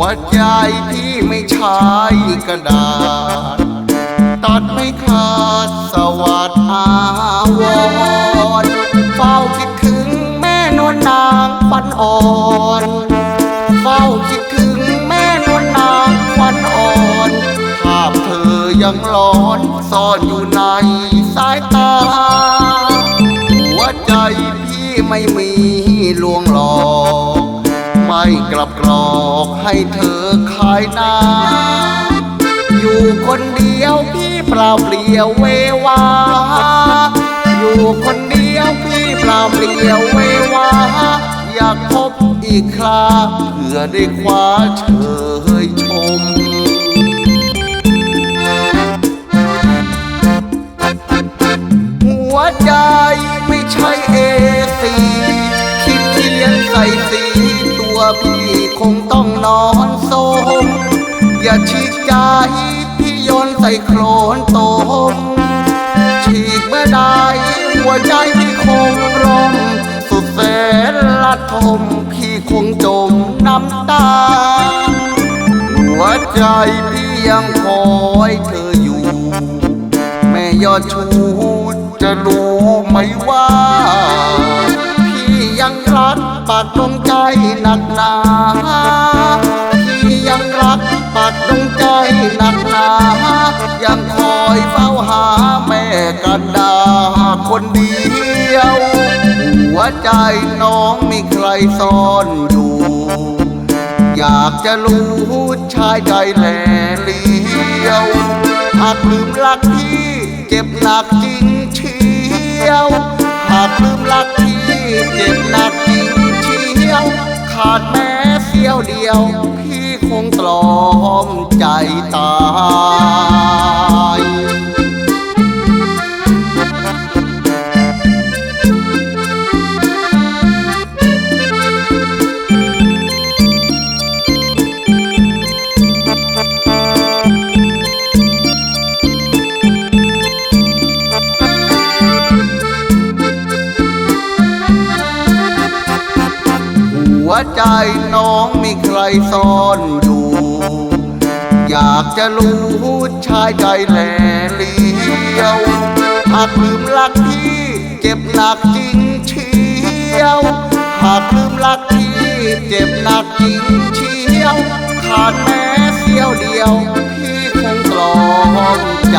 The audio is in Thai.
วใจพี่ไม่ใช่กระดาษ ตัดไม่ขาดสวัสดอาวรเฝ้าคิดถึงแม่นวลนางปันอ่อนเฝ้าคิดถึงแม่นวลนางปันอ่อนภาพเธอยังหลอนซ่อนอยู่ในสายตา หัวใจพี่ไม่มี กลับกรอกให้เธอขายหน้า อยู่คนเดียวพี่เปล่าเปลี่ยวเววา อยู่คนเดียวพี่เปล่าเปลี่ยวเววา อยากพบอีกคราเพื่อได้คว้าเชยชม คงต้องนอนโซมอย่าฉีกใจพี่โยนใส่โคลนตมฉีกเมื่อใดหัวใจพี่คงร่มสุดแสนละทมพี่คงจมน้ำตา หัวใจพี่ยังคอยเธออยู่ แม่ยอดชูจะรู้ไหมว่า พี่ยังรักปากดวงใจหนักหนา พี่ยังรักปากดวงใจหนักหนายังคอยเฝ้าหาแม่กันดาคนเดียว หัวใจน้องมีใครซ่อนอยู่ อยากจะรู้ชายใจแหล่เลี้ยวหากลืมรักพี่เจ็บหนักจริงเชียวหากลืมรักพี่เจ็บหนักจริงเชียวขาดแม้ เสี้ยวเดียว พี่คงตรอมใจตาย ใจน้องมีใครซ่อนอยู่ อยากจะรู้ชายใจแหล่เลี้ยวหากลืมรักพี่เจ็บหนักจริงเชียวหากลืมรักพี่เจ็บหนักจริงเชียวขาดแม้เสี้ยวเดียว พี่คงกลองใจ